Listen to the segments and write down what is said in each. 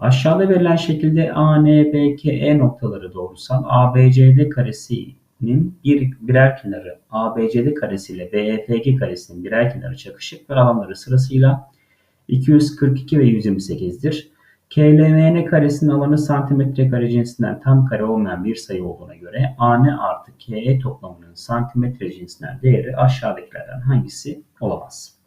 Aşağıda verilen şekilde A, N, B, K, E noktaları doğrusal ABCD karesinin bir, birer kenarı ABCD karesi ile BEFG karesinin birer kenarı çakışık ve alanları sırasıyla 242 ve 128'dir. KLMN karesinin alanı santimetre kare cinsinden tam kare olmayan bir sayı olduğuna göre AN artı KE toplamının santimetre cinsinden değeri aşağıdakilerden hangisi olamaz?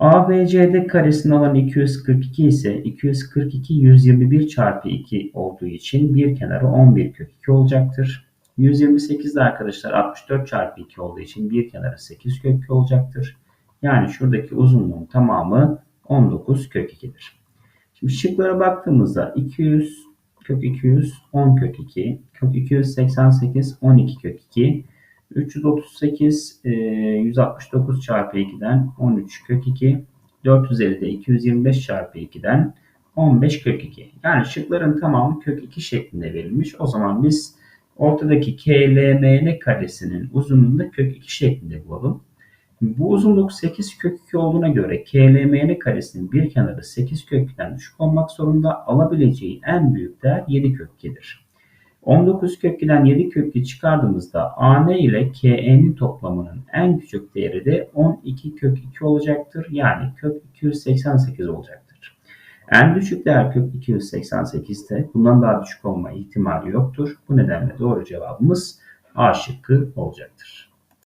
ABCD karesinin alanı 242 ise 242 121 çarpı 2 olduğu için bir kenarı 11 kök 2 olacaktır. 128 de arkadaşlar 64 çarpı 2 olduğu için bir kenarı 8 kök 2 olacaktır. Yani şuradaki uzunluğun tamamı 19 kök 2'dir. Şimdi şıklara baktığımızda 200 kök 200 10 kök 2, kök 288 12 kök 2, 338 169 çarpı 2'den 13 kök 2, 450 de 225 çarpı 2'den 15 kök 2. Yani şıkların tamamı kök 2 şeklinde verilmiş. O zaman biz ortadaki KLMN karesinin uzunluğunu da kök 2 şeklinde bulalım. Bu uzunluk 8 kök 2 olduğuna göre KLMN karesinin bir kenarı 8 kök 2'den düşük olmak zorunda alabileceği en büyük değer 7 kök 2'dir. 19 kök 2'den 7 kök 2 çıkardığımızda AN ile KE'nin toplamının en küçük değeri de 12 kök 2 olacaktır. Yani kök 288 olacaktır. En düşük değer kök 288'de bundan daha düşük olma ihtimali yoktur. Bu nedenle doğru cevabımız A şıkkı olacaktır.